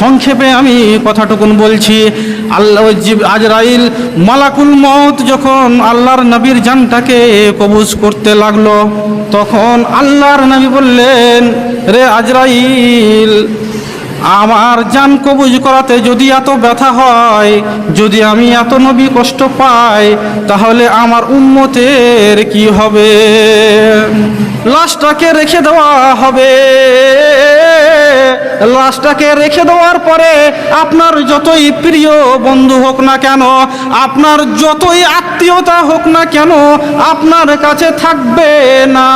সংক্ষেপে আমি কথাটুকুন বলছি, আল্লাহ আজরাইল মালাকুল মত যখন আল্লাহর নবীর জানটাকে কবুজ করতে লাগল, তখন আল্লাহর নবী বললেন, রে আজরাইল, আমার জান কবুজ করাতে যদি এত ব্যথা হয়, যদি আমি এত নবী কষ্ট পাই, তাহলে আমার উম্মতের কি হবে? লাশটাকে রেখে দেওয়া হবে। লাশটাকে রেখে দেওয়ার পরে আপনার যতই প্রিয় বন্ধু হোক না কেন, আপনার যতই আত্মীয়তা হোক না কেন, আপনার কাছে থাকবে না।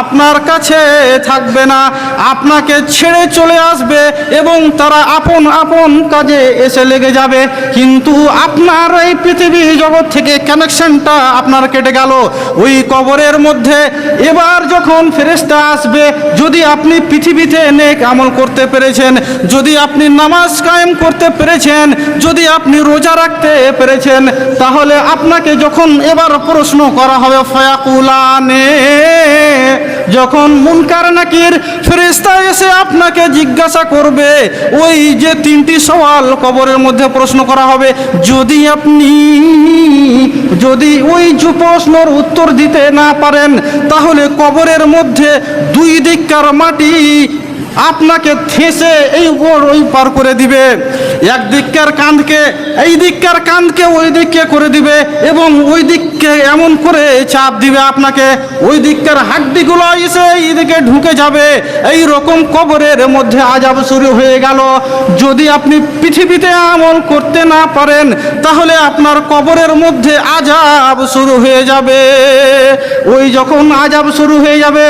আপনার কাছে থাকবে না। আপনাকে ছেড়ে চলে আসবে এবং তারা আপন আপন কাজে এসে লেগে যাবে। কিন্তু আপনার এই পৃথিবী জগৎ থেকে কানেকশনটা আপনার কেটে গেল। ওই কবরের মধ্যে এবার যখন ফেরেস্তা আসবে, যদি আপনি পৃথিবীতে নেক আমল করতে পেরেছেন, যদি আপনি নামাজ কায়েম করতে পেরেছেন, যদি আপনি রোজা রাখতে পেরেছেন, তাহলে আপনাকে যখন এবার প্রশ্ন করা হবে ফয়াকুলানে যখন মুনকার নাকির ফেরেস্তা এসে আপনাকে জিজ্ঞাসা করবে, ওই যে তিনটি সওয়াল কবরের মধ্যে প্রশ্ন করা হবে, যদি আপনি, যদি ওই যে প্রশ্নর উত্তর দিতে না পারেন, তাহলে কবরের মধ্যে দুই দিককার মাটি আপনাকে থেসে এই ওর ওই পার করে দিবে। এক দিককার কাঁধকে, এই দিককার কাঁধকে ওই দিককে করে দিবে এবং ওই দিককে এমন করে চাপ দিবে আপনাকে। ওই দিককার হাড্ডিগুলো এসে এই দিকে ঢুকে যাবে। এই রকম কবরের মধ্যে আজাব শুরু হয়ে গেল। যদি আপনি পৃথিবীতে আমল করতে না পারেন, তাহলে আপনার কবরের মধ্যে আজাব শুরু হয়ে যাবে। ওই যখন আজাব শুরু হয়ে যাবে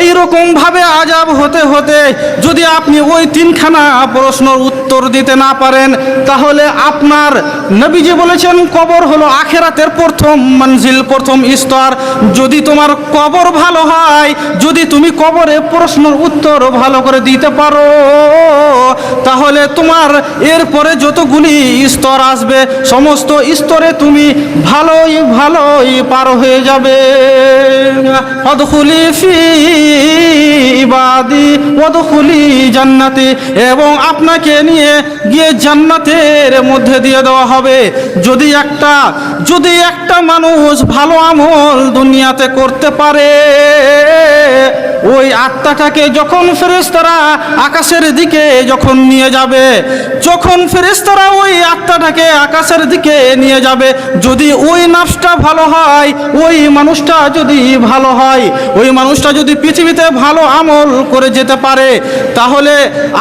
এই রকম ভাবে আজাব হতে হতে হতে যদি আপনি ওই তিনখানা প্রশ্নের উত্তর দিতে না পারেন, তাহলে আপনার নবীজি বলেছেন, কবর হলো আখেরাতের প্রথম মঞ্জিল, প্রথম স্তর। যদি তোমার কবর ভালো হয়, যদি তুমি কবরে প্রশ্নের উত্তর ভালো করে দিতে পারো, তাহলে তোমার এরপরে যতগুলি স্তর আসবে, সমস্ত স্তরে তুমি ভালোই ভালোই পার হয়ে যাবে। অদখুলি ফি ইবাদি। ওদখুলি জান্নাতে এবং আপনাকে নিয়ে গিয়ে জান্নাতের মধ্যে দিয়ে দেওয়া হবে। যদি একটা যদি একটা মানুষ ভালো আমল দুনিয়াতে করতে পারে ওই আত্মাটাকে যখন ফেরেস্তারা আকাশের দিকে যখন নিয়ে যাবে, যখন ফেরেস্তারা ওই আত্মাটাকে আকাশের দিকে নিয়ে যাবে, যদি ওই নাফসটা ভালো হয়, ওই মানুষটা যদি ভালো হয়, ওই মানুষটা যদি পৃথিবীতে ভালো আমল করে যেতে পারে, তাহলে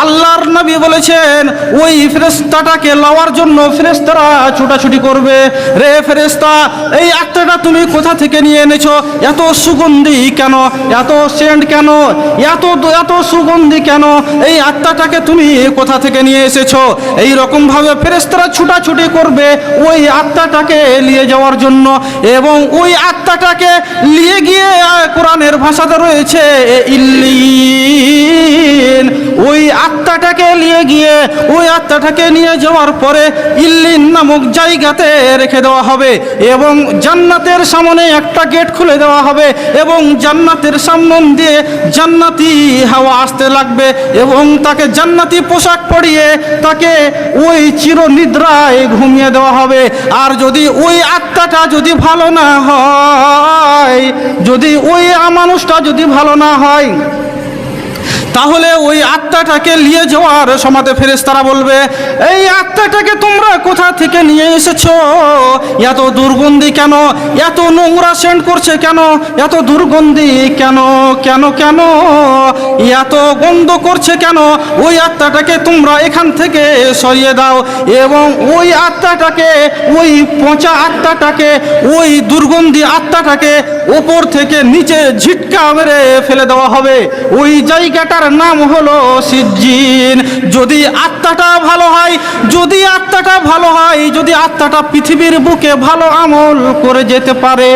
আল্লাহর নবী বলেছেন, ওই ফেরেস্তাটাকে লওয়ার জন্য ফেরেস্তারা ছুটাছুটি করবে। রে ফেরেস্তা এই আত্মাটা তুমি কোথা থেকে নিয়ে এনেছো? এত সুগন্ধি কেন? এত সেন্ট কেন? এত এত সুগন্ধি কেন? এই আত্মাটাকে তুমি কোথা থেকে নিয়ে এসেছ? এই রকমভাবে ফেরেস্তারা ছুটাছুটি করবে ওই আত্মাটাকে নিয়ে যাওয়ার জন্য এবং ওই আত্মাটাকে নিয়ে গিয়ে কোরআনের ভাষাতে রয়েছে ইল্লিন। ওই আত্মাটাকে নিয়ে গিয়ে, ওই আত্মাটাকে নিয়ে যাওয়ার পরে ইল্লিন নামক জায়গাতে রেখে দেওয়া হবে এবং জান্নাতের সামনে একটা গেট খুলে দেওয়া হবে এবং জান্নাতের সামন দিয়ে জান্নাতি হাওয়া আসতে লাগবে এবং তাকে জান্নাতি পোশাক পরিয়ে তাকে ওই চিরনিদ্রায় ঘুমিয়ে দেওয়া হবে। আর যদি ওই আত্মাটা যদি ভালো না হয়, যদি ওই মানুষটা যদি ভালো না হয় তাহলে ওই আত্মাটাকে নিয়ে যাওয়ার সমাতে ফেরেস্তারা বলবে, এই আত্মাটাকে তোমরা কোথা থেকে নিয়ে এসেছ? এত দুর্গন্ধি কেন? এত নোংরা সেন্ট করছে কেন? এত দুর্গন্ধি কেন? কেন কেন? এত গন্ধ করছে কেন? ওই আত্মাটাকে তোমরা এখান থেকে সরিয়ে দাও। এবং ওই আত্মাটাকে, ওই পচা আত্মাটাকে, ওই দুর্গন্ধি আত্মাটাকে ওপর থেকে নিচে ঝিটকা মেরে ফেলে দেওয়া হবে। ওই জায়গাটার নাম হলো সিজ্জিন। যদি আত্মাটা ভালো হয়, যদি আত্মাটা ভালো হয়, যদি আত্মাটা পৃথিবীর বুকে ভালো আমল করে যেতে পারে,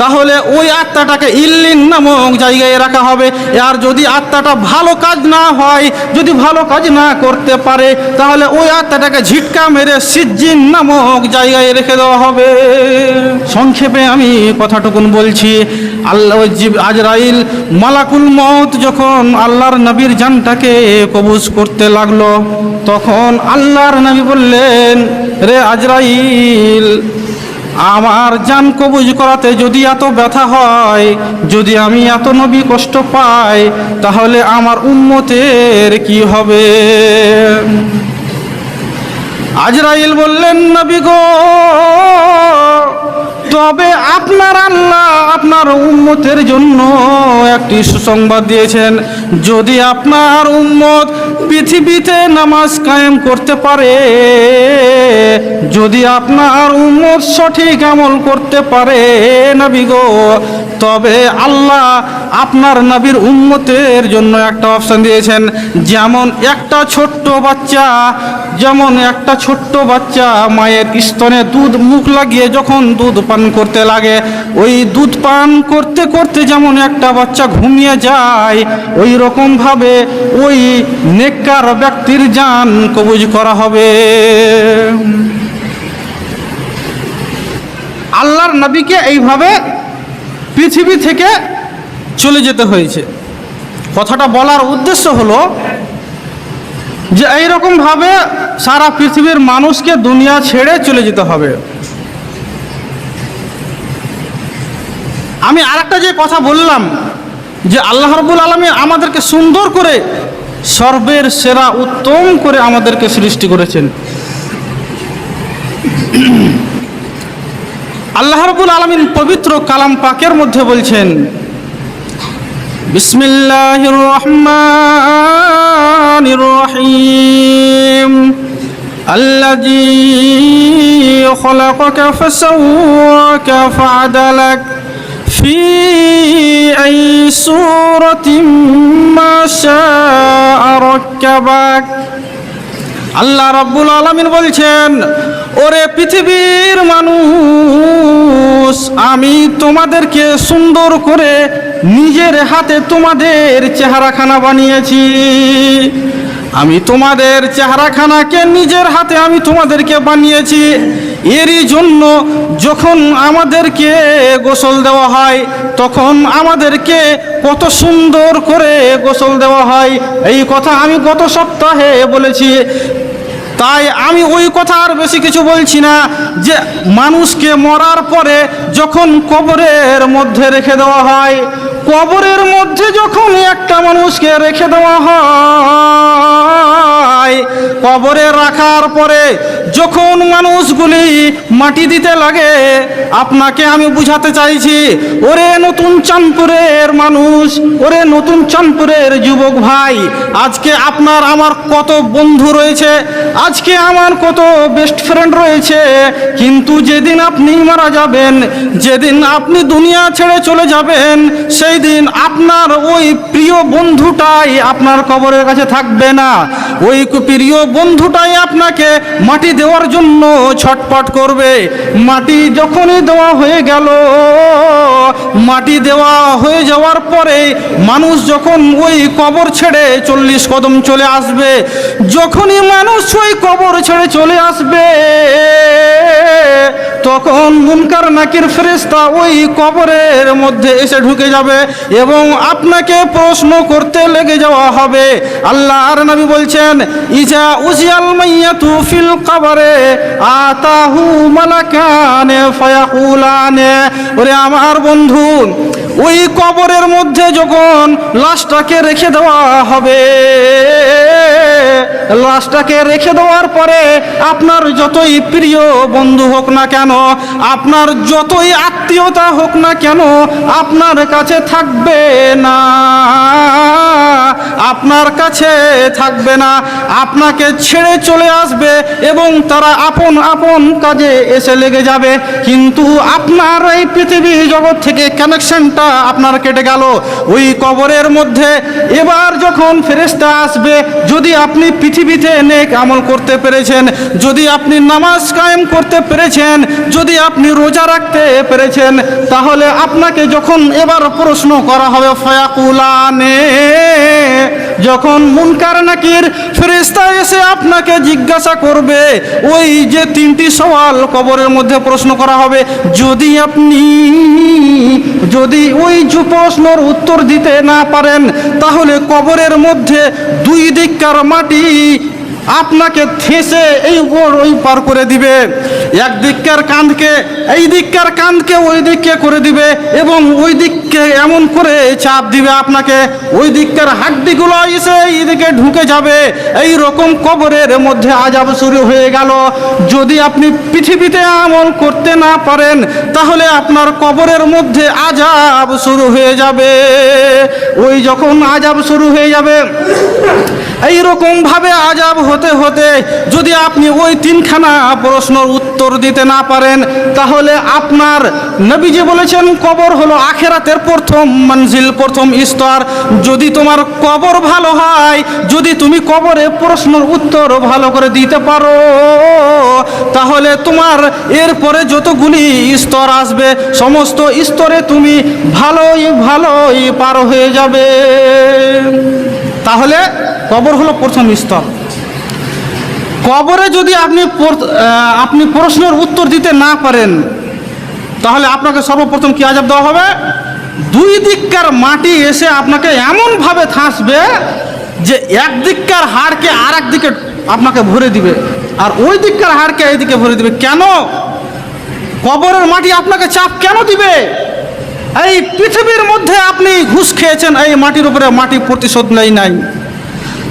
তাহলে ওই আত্মাটাকে ইল্লিন নামক জায়গায় রাখা হবে। আর যদি আত্মাটা ভালো কাজ না হয়, যদি ভালো কাজ না করতে পারে, তাহলে ওই আত্মাটাকে ঝিটকা মেরে সিজ্জিন নামক জায়গায় রেখে দেওয়া হবে। সংক্ষেপে আমি কথাটুকুন বলছি আল্লাহ আজরাইল মালাকুল মত যখন আল্লাহর নবীর জানটাকে কবুজ করতে লাগল, তখন আল্লাহর নবী বললেন, রে আজরাইল, আমার জান কবুজ করাতে যদি এত ব্যথা হয়, যদি আমি এত নবী কষ্ট পাই, তাহলে আমার উন্মতের কি হবে? আজরাইল বললেন, নবী গো তবে আপনার আল্লাহ আপনার উন্মতের জন্য একটি সুসংবাদ দিয়েছেন। যদি আপনার উম্মত পৃথিবীতে নামাজ কায়েম করতে পারে, যদি আপনার উম্মত সঠিক আমল করতে পারে নাবিগো তবে আল্লাহ আপনার নবীর উম্মতের জন্য একটা অপশন দিয়েছেন। যেমন একটা ছোট্ট বাচ্চা, যেমন একটা ছোট্ট বাচ্চা মায়ের স্তনে দুধ মুখ লাগিয়ে যখন দুধ পান করতে লাগে, ওই দুধ পান করতে করতে যেমন একটা বাচ্চা ঘুমিয়ে যায় ওই রকমভাবে ওই নেককার ব্যক্তির জান কবুজ করা হবে। আল্লাহর নবীকে এইভাবে পৃথিবী থেকে চলে যেতে হয়েছে। কথাটা বলার উদ্দেশ্য হলো যে এইরকমভাবে সারা পৃথিবীর মানুষকে দুনিয়া ছেড়ে চলে যেতে হবে। আমি আরেকটা যে কথা বললাম যে আল্লাহ রবুল আলমী আমাদেরকে সুন্দর করে সর্বের সেরা উত্তম করে আমাদেরকে সৃষ্টি করেছেন। আল্লাহ রবুল আলমিন পবিত্র কালাম পাকের মধ্যে বলছেন বিসমিল্লাহির রহমানির রহিম الذي خلقك فسواك فعدلك في أي سورة ما شاء ركبك আল্লাহ রাব্বুল আলামিন বলছেন ওরে পৃথিবীর মানুষ, আমি তোমাদেরকে সুন্দর করে নিজের হাতে তোমাদের চেহারাখানা বানিয়েছি। আমি তোমাদের চেহারাখানাকে নিজের হাতে আমি তোমাদেরকে বানিয়েছি। এরই জন্য যখন আমাদেরকে গোসল দেওয়া হয়, তখন আমাদেরকে কত সুন্দর করে গোসল দেওয়া হয়। এই কথা আমি গত সপ্তাহে বলেছি। তাই আমি ওই কথা আর বেশি কিছু বলছি না যে মানুষকে মরার পরে যখন কবরের মধ্যে রেখে দেওয়া হয় কবরের মধ্যে যখন একটা মানুষকে রেখে দেওয়া হয়, কবরে রাখার পরে যখন মানুষগুলি মাটি দিতে লাগে, আপনাকে আমি বুঝাতে চাইছি, ওরে নতুন চাঁদপুরের মানুষ, ওরে নতুন চাঁদপুরের যুবক ভাই, আজকে আপনার আমার কত বন্ধু রয়েছে, আজকে আমার কত বেস্ট ফ্রেন্ড রয়েছে, কিন্তু যেদিন আপনি মারা যাবেন, যেদিন আপনি দুনিয়া ছেড়ে চলে যাবেন, সেই দিন আপনার ওই প্রিয় বন্ধুটাই আপনার কবরের কাছে থাকবে না, ওই প্রিয় বন্ধুটাই আপনাকে মাটি দেওয়ার জন্য ছটপট করবে। মাটি যখনই দেওয়া হয়ে গেল, মাটি দেওয়া হয়ে যাওয়ার পরে মানুষ যখন ওই কবর ছেড়ে চল্লিশ কদম চলে আসবে, যখনই মানুষ ওই কবর ছেড়ে চলে আসবে তখন মুনকার নাকির ফেরেস্তা ওই কবরের মধ্যে এসে ঢুকে যাবে এবং আপনাকে প্রশ্ন করতে লেগে যাওয়া হবে। আল্লাহ আর নবী বলছেন, ইজা উজিয়াল মাইয়াতু ফিল কবরে, আতাহু মালাকানে ফায়াকুলানে। ওরে আমার বন্ধু ওই কবরের মধ্যে যখন লাশটাকে রেখে দেওয়া হবে, লাশটাকে রেখে দেওয়ার পরে আপনার যতই প্রিয় বন্ধু হোক না কেন, আপনার যতই আত্মীয়তা হোক না কেন, আপনার কাছে থাকবে না। আপনার কাছে থাকবে না। আপনাকে ছেড়ে চলে আসবে এবং তারা আপন আপন কাজে এসে লেগে যাবে। কিন্তু আপনার এই পৃথিবী জগৎ থেকে কানেকশনটা আপনার কেটে গেল। ওই কবরের মধ্যে এবার যখন ফেরেস্তা আসবে, যদি আপনি পৃথিবীতে অনেক আমল করতে পেরেছেন, যদি আপনি নামাজ কায়েম করতে পেরেছেন, যদি আপনি রোজা রাখতে পেরেছেন, তাহলে আপনাকে যখন এবার প্রশ্ন করা হবে ফয়াকুলানে যখন মুনকার নাকির ফেরেস্তা এসে আপনাকে জিজ্ঞাসা করবে, ওই যে তিনটি সওয়াল কবরের মধ্যে প্রশ্ন করা হবে, যদি আপনি, যদি ওই প্রশ্নর উত্তর দিতে না পারেন, তাহলে কবরের মধ্যে দুই দিককার মাটি আপনাকে থেসে এই ওই পার করে দিবে। এক দিককার কাঁধকে, এই দিককার কাঁধকে ওই দিককে করে দিবে এবং ওই দিককে এমন করে চাপ দিবে আপনাকে। ওই দিককার হাড্ডিগুলো এসে এই দিকে ঢুকে যাবে। এই রকম কবরের মধ্যে আজাব শুরু হয়ে গেল। যদি আপনি পৃথিবীতে আমল করতে না পারেন, তাহলে আপনার কবরের মধ্যে আজাব শুরু হয়ে যাবে। ওই যখন আজাব শুরু হয়ে যাবে, এই ভাবে আজাব হতে হতে যদি আপনি ওই তিনখানা প্রশ্নের উত্তর দিতে না পারেন, তাহলে আপনার নবীজি বলেছেন, কবর হলো আখেরাতের প্রথম মঞ্জিল, প্রথম স্তর। যদি তোমার কবর ভালো হয়, যদি তুমি কবরে প্রশ্নের উত্তর ভালো করে দিতে পারো, তাহলে তোমার এরপরে যতগুলি স্তর আসবে, সমস্ত স্তরে তুমি ভালোই ভালোই পার হয়ে যাবে। তাহলে কবর হলো প্রথম স্তর। কবরে যদি আপনি আপনি প্রশ্নের উত্তর দিতে না পারেন, তাহলে আপনাকে সর্বপ্রথম কি আজাব দেওয়া হবে? দুই দিককার মাটি এসে আপনাকে এমনভাবে থাসবে যে এক দিককার হাড়কে আর দিকে আপনাকে ভরে দিবে, আর ওই দিককার হাড়কে এইদিকে ভরে দিবে। কেন? কবরের মাটি আপনাকে চাপ কেন দিবে? এই পৃথিবীর মধ্যে আপনি ঘুষ খেয়েছেন, এই মাটির উপরে মাটি প্রতিশোধ নেই নাই।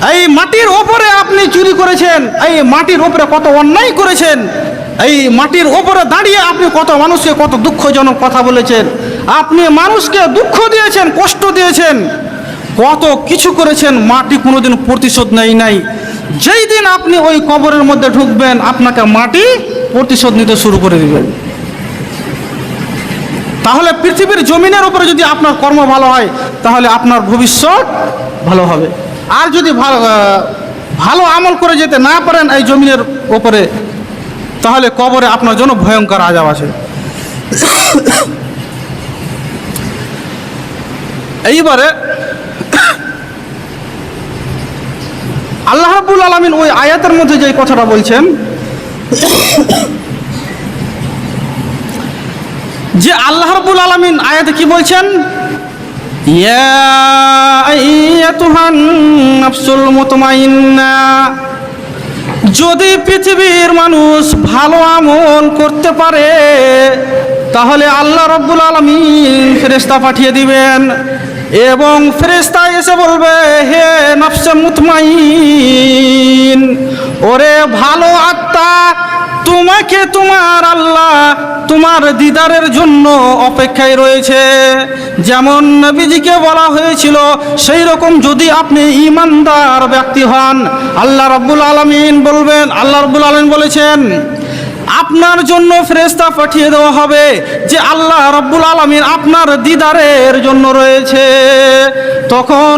এই মাটির ওপরে আপনি চুরি করেছেন। এই মাটির ওপরে কত অন্যায় করেছেন। এই মাটির ওপরে দাঁড়িয়ে আপনি কত মানুষকে কত দুঃখজনক কথা বলেছেন। আপনি মানুষকে দুঃখ দিয়েছেন, কষ্ট দিয়েছেন। কত কিছু করেছেন, মাটি কোনোদিন প্রতিশোধ নেই নাই। যেই দিন আপনি ওই কবরের মধ্যে ঢুকবেন, আপনাকে মাটি প্রতিশোধ নিতে শুরু করে দিবেন। তাহলে পৃথিবীর জমিনের উপরে যদি আপনার কর্ম ভালো হয়, তাহলে আপনার ভবিষ্যৎ ভালো হবে। আর যদি ভালো আমল করে যেতে না পারেন এই জমিনের ওপরে তাহলে কবরে আপনার জন্য ভয়ঙ্কর আজাব আছে। এইবারে আল্লাহ রাব্বুল আলামিন ওই আয়াতের মধ্যে যে কথাটা বলছেন, যে আল্লাহ রাব্বুল আলামিন আয়াতে কি বলছেন? যদি পৃথিবীর মানুষ ভালো আমল করতে পারে, তাহলে আল্লাহ রব্বুল আলমিন ফেরেস্তা পাঠিয়ে দিবেন। এবং ফেরেস্তা এসে বলবে, হে নফসে মুতমাইন, ওরে ভালো আত্মা তোমাকে তোমার আল্লাহ তোমার দিদারের জন্য অপেক্ষায় রয়েছে। যেমন নবীজিকে বলা হয়েছিল সেই রকম যদি আপনি ইমানদার ব্যক্তি হন, আল্লাহ রাব্বুল আলমিন বলবেন, আল্লাহ রাব্বুল আলমিন বলেছেন, আপনার জন্য ফেরেস্তা পাঠিয়ে দেওয়া হবে যে আল্লাহ রাব্বুল আলমিন আপনার দিদারের জন্য রয়েছে। তখন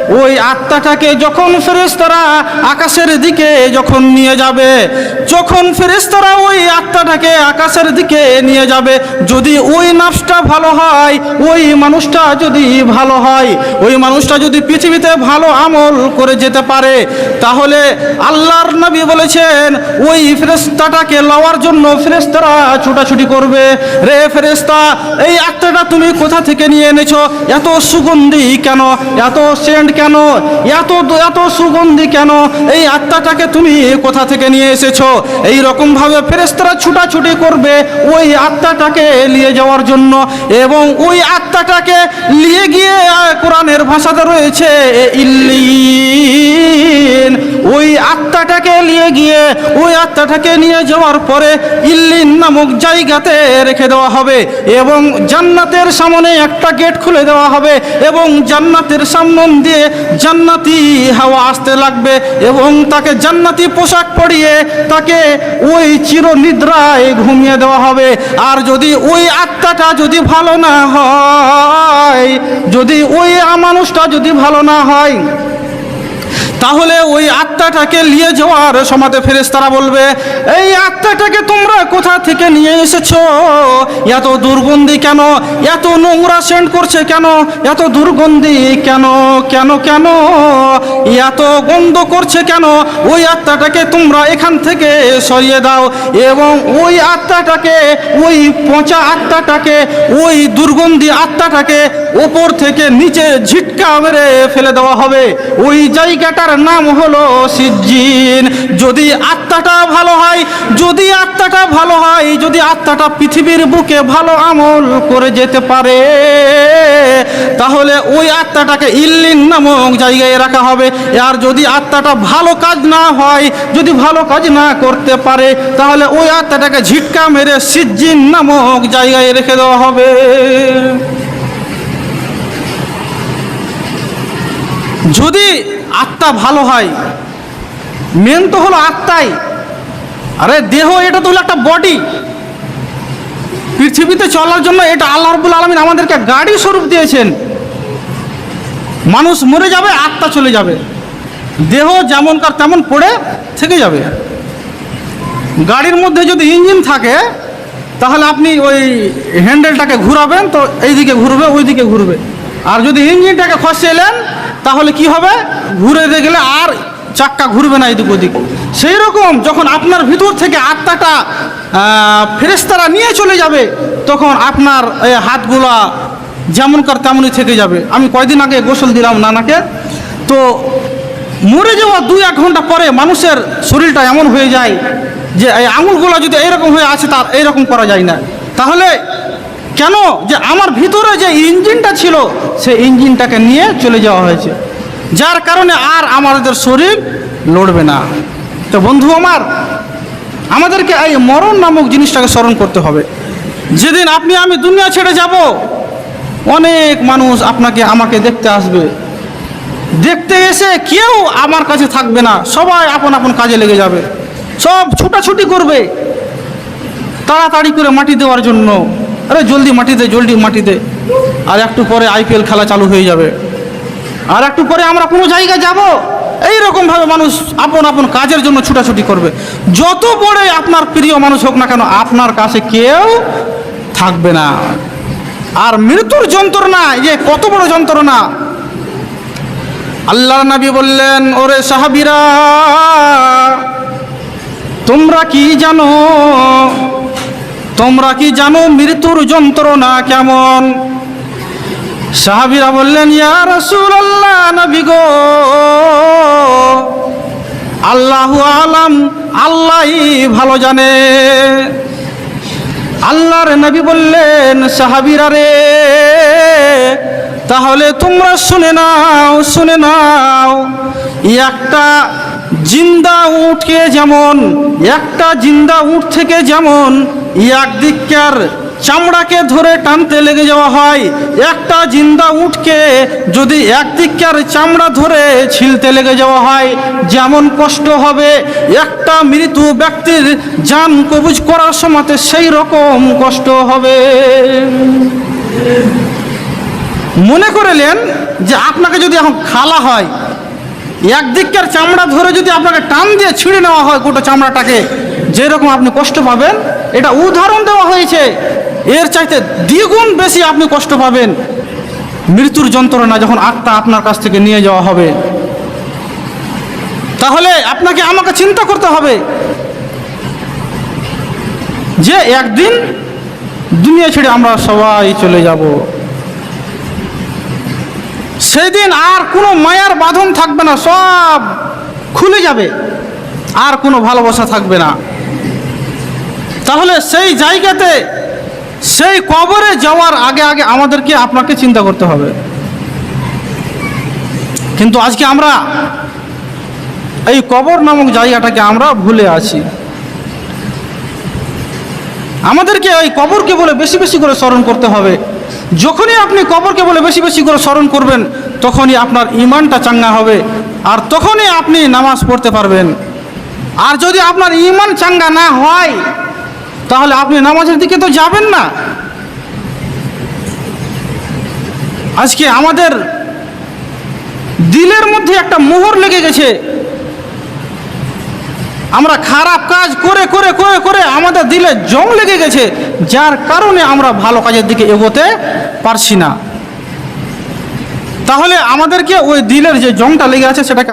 ওই আত্মাটাকে যখন ফেরেস্তারা আকাশের দিকে যখন নিয়ে যাবে, যখন ফেরেস্তারা ওই আত্মাটাকে আকাশের দিকে নিয়ে যাবে, যদি ওই নাফসটা ভালো হয়, ওই মানুষটা যদি ভালো হয়, ওই মানুষটা যদি পৃথিবীতে ভালো আমল করে যেতে পারে, তাহলে আল্লাহর নবী বলেছেন, ওই ফেরেস্তাটাকে লওয়ার জন্য ফেরেস্তারা ছুটাছুটি করবে। রে ফেরেস্তা এই আত্মাটা তুমি কোথা থেকে নিয়ে এনেছো? এত সুগন্ধি কেন? এত সেন্ট কেন? এত এত সুগন্ধি কেন? এই আত্মাটাকে তুমি কোথা থেকে নিয়ে এসেছ? এই রকম ভাবে ফেরেস্তারা ছুটাছুটি করবে ওই আত্মাটাকে নিয়ে যাওয়ার জন্য এবং ওই আত্মাটাকে নিয়ে গিয়ে কোরআনের ভাষাতে রয়েছে ইল্লিন ওই আত্মাটাকে নিয়ে গিয়ে, ওই আত্মাটাকে নিয়ে যাওয়ার পরে ইল্লিন নামক জায়গাতে রেখে দেওয়া হবে এবং জান্নাতের সামনে একটা গেট খুলে দেওয়া হবে এবং জান্নাতের সামন দিয়ে জান্নাতি হাওয়া আসতে লাগবে এবং তাকে জান্নাতি পোশাক পরিয়ে তাকে ওই চিরনিদ্রায় ঘুমিয়ে দেওয়া হবে। আর যদি ওই আত্মাটা যদি ভালো না হয়, যদি ওই মানুষটা যদি ভালো না হয় তাহলে ওই আত্মাটাকে নিয়ে যাওয়ার সমাতে ফেরেশতারা বলবে, এই আত্মাটাকে তোমরা কোথা থেকে নিয়ে এসেছ? এত দুর্গন্ধি কেন? এত নোংরা সেন্ট করছে কেন? এত দুর্গন্ধি কেন? কেন কেন? এত গন্ধ করছে কেন? ওই আত্মাটাকে তোমরা এখান থেকে সরিয়ে দাও এবং ওই আত্মাটাকে, ওই পচা আত্মাটাকে, ওই দুর্গন্ধি আত্মাটাকে ওপর থেকে নিচে ঝিটকা মেরে ফেলে দেওয়া হবে। ওই জায়গাটার নাম হলো সিজ্জিন। যদি আত্মাটা ভালো হয়, যদি আত্মাটা ভালো হয়, যদি আত্মাটা পৃথিবীর বুকে ভালো আমল করে যেতে পারে, তাহলে ওই আত্মাটাকে ইল্লিন নামক জায়গায় রাখা হবে। আর যদি আত্মাটা ভালো কাজ না হয়, যদি ভালো কাজ না করতে পারে, তাহলে ওই আত্মাটাকে ঝিটকা মেরে সিজ্জিন নামক জায়গায় রেখে দেওয়া হবে। যদি আত্মা ভালো হয়। মেন তো হলো আত্মাই। আরে দেহ এটা তো হলো একটা বডি পৃথিবীতে চলার জন্য এটা আল্লাহ রবুল আলমিন আমাদেরকে গাড়ি স্বরূপ দিয়েছেন। মানুষ মরে যাবে, আত্মা চলে যাবে। দেহ যেমনকার তেমন পড়ে থেকে যাবে। গাড়ির মধ্যে যদি ইঞ্জিন থাকে, তাহলে আপনি ওই হ্যান্ডেলটাকে ঘুরাবেন, তো এইদিকে ঘুরবে, ওইদিকে ঘুরবে। আর যদি ইঞ্জিনটাকে খসে এলেন তাহলে কি হবে? ঘুরে গেলে আর চাক্কা ঘুরবে না এদিক ওদিক। সেই রকম যখন আপনার ভিতর থেকে আত্মাটা আহ, ফেরেশতারা নিয়ে চলে যাবে তখন আপনার হাতগুলা যেমনকার তেমনই থেকে যাবে। আমি কয়দিন আগে গোসল দিলাম নানাকে। তো মরে যাওয়া দুই এক ঘণ্টা পরে মানুষের শরীরটা এমন হয়ে যায় যে এই আঙুলগুলো যদি এইরকম হয়ে আছে তার এইরকম করা যায় না। তাহলে কেন? যে আমার ভিতরে যে ইঞ্জিনটা ছিল, সেই ইঞ্জিনটাকে নিয়ে চলে যাওয়া হয়েছে। যার কারণে আর আমাদের শরীর লড়বে না। তো বন্ধু আমার, আমাদেরকে এই মরণ নামক জিনিসটাকে স্মরণ করতে হবে। যেদিন আপনি, আমি দুনিয়া ছেড়ে যাব, অনেক মানুষ আপনাকে, আমাকে দেখতে আসবে। দেখতে এসে কেউ আমার কাছে থাকবে না। সবাই আপন আপন কাজে লেগে যাবে। সব ছুটাছুটি করবে। তাড়াতাড়ি করে মাটি দেওয়ার জন্য। আরে জলদি মাটি দে জলদি মাটি দে আর একটু পরে আইপিএল খেলা চালু হয়ে যাবে। আর একটু পরে আমরা কোনো জায়গায় যাব? এই রকম ভাবে মানুষ আপন আপন কাজের জন্য ছুটাছুটি করবে। যত বড় আপনার প্রিয় মানুষ হোক না কেন, আপনার কাছে কেউ থাকবে না। আর মৃত্যুর যন্ত্রণা যে কত বড় যন্ত্রণা। আল্লাহ নবী বললেন, ওরে সাহাবিরা, তোমরা কি জানো? তোমরা কি জানো মৃত্যুর যন্ত্রণা কেমন? সাহাবিরা বললেন, ইয়া রসুল আল্লাহ নবী গো, আল্লাহু আলাম আল্লাহই ভালো জানে। আল্লাহর নবী বললেন, সাহাবিরা রে, তাহলে তোমরা শুনে নাও শুনে নাও, একটা জিন্দা উঠকে যেমন, একটা জিন্দা উঠ থেকে যেমন একদিককার চামড়াকে ধরে টানতে লেগে যাওয়া হয়। একটা জিন্দা উঠকে যদি একদিককার চামড়া ধরে ছিলতে লেগে যাওয়া হয়, যেমন কষ্ট হবে, একটা মৃত ব্যক্তির যান কবুজ করার সময় সেই রকম কষ্ট হবে। মনে করিলেন যে আপনাকে যদি এখন খালা হয়, একদিককার চামড়া ধরে যদি আপনাকে টান দিয়ে ছিঁড়ে নেওয়া হয় গোটা চামড়াটাকে, যেরকম আপনি কষ্ট পাবেন এটা উদাহরণ দেওয়া হয়েছে। এর চাইতে দ্বিগুণ বেশি আপনি কষ্ট পাবেন মৃত্যুর যন্ত্রণা যখন আত্মা আপনার কাছ থেকে নিয়ে যাওয়া হবে। তাহলে আপনাকে আমাকে চিন্তা করতে হবে যে একদিন দুনিয়া ছেড়ে আমরা সবাই চলে যাব। সেদিন আর কোনো মায়ার বাঁধন থাকবে না, সব খুলে যাবে। আর কোনো ভালোবাসা থাকবে না। তাহলে সেই জায়গাতে, সেই কবরে যাওয়ার আগে আগে আমাদেরকে আপনাকে চিন্তা করতে হবে। কিন্তু আজকে আমরা এই কবর নামক জায়গাটাকে আমরা ভুলে আছি। আমাদেরকে এই কবরকে বলে বেশি বেশি করে স্মরণ করতে হবে। যখনই আপনি কবরকে বলে বেশি বেশি করে স্মরণ করবেন, তখনই আপনার ইমানটা চাঙ্গা হবে আর তখনই আপনি নামাজ পড়তে পারবেন। আর যদি আপনার ইমান চাঙ্গা না হয় তাহলে আপনি নামাজের দিকে তো যাবেন না। আজকে আমাদের দিলের মধ্যে একটা মোহর লেগে গেছে। আমরা খারাপ কাজ করে করে করে করে আমাদের দিলে জং লেগে গেছে। যার কারণে আমরা ভালো কাজের দিকে এগোতে পারছি না। তাহলে আমাদেরকে ওই দিলের যে জংটা লেগে আছে সেটাকে